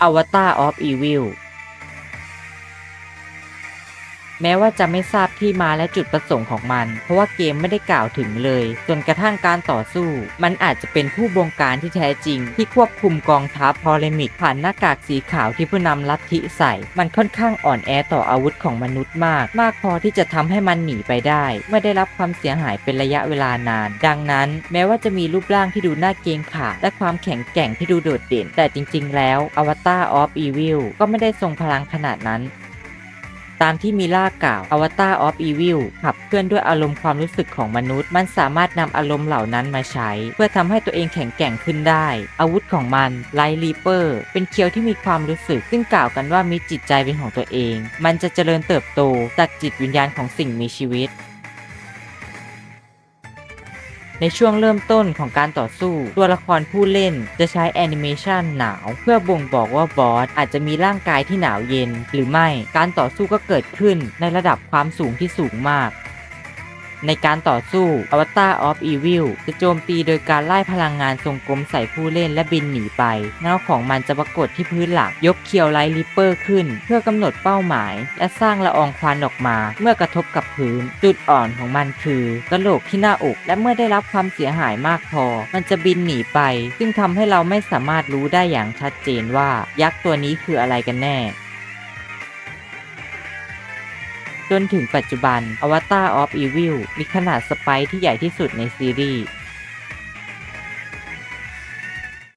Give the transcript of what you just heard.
Avatar of Evil แม้ว่าจะไม่ทราบที่มาและจุดประสงค์ของมัน เพราะว่าเกมไม่ได้กล่าวถึงเลย จนกระทั่งการต่อสู้ มันอาจจะเป็นผู้บงการที่แท้จริง ที่ควบคุมกองทัพพอเลมิกผ่านหน้ากากสีขาวที่ผู้นำลัทธิใส่ มันค่อนข้างอ่อนแอต่ออาวุธของมนุษย์มาก มากพอที่จะทำให้มันหนีไปได้เมื่อได้รับความเสียหายเป็นระยะเวลานาน ดังนั้น แม้ว่าจะมีรูปร่างที่ดูน่าเกรงขาและความแข็งแกร่งที่ดูโดดเด่น แต่จริง ๆ แล้ว Avatar of Evil ก็ไม่ได้ทรงพลังขนาดนั้น ตามที่มีล่ากล่าว Avatar of Evil ขับเคลื่อนด้วยอารมณ์ความรู้สึกของมนุษย์ มันสามารถนำอารมณ์เหล่านั้นมาใช้ เพื่อทำให้ตัวเองแข็งแกร่งขึ้นได้ อาวุธของมันไลท์รีเปอร์เป็นเคียวที่มีความรู้สึก ซึ่งกล่าวกันว่ามีจิตใจเป็นของตัวเอง มันจะเจริญเติบโตจากจิตวิญญาณของสิ่งมีชีวิต ในช่วงเริ่มต้นของการต่อสู้ ตัวละครผู้เล่นจะใช้แอนิเมชันหนาว เพื่อบ่งบอกว่าบอสอาจจะมีร่างกายที่หนาวเย็น หรือไม่การต่อสู้ก็เกิดขึ้นในระดับความสูงที่สูงมาก ในการต่อสู้ Avatar of Evil จะโจมตีโดยการไล่พลังงานทรงกลมใส่ผู้เล่นและบินหนีไปเงาของมันจะปรากฏที่พื้นหลัก ยกเคียวไลท์ริปเปอร์ขึ้น เพื่อกำหนดเป้าหมาย และสร้างละอองควันออกมาเมื่อกระทบกับพื้น จุดอ่อนของมันคือกระโหลกที่หน้าอก และเมื่อได้รับความเสียหายมากพอ มันจะบินหนีไป ซึ่งทำให้เราไม่สามารถรู้ได้อย่างชัดเจนว่ายักษ์ตัวนี้คืออะไรกันแน่ จนถึงปัจจุบัน Avatar of Evil มีขนาดสไปค์ที่ใหญ่ที่สุดในซีรีส์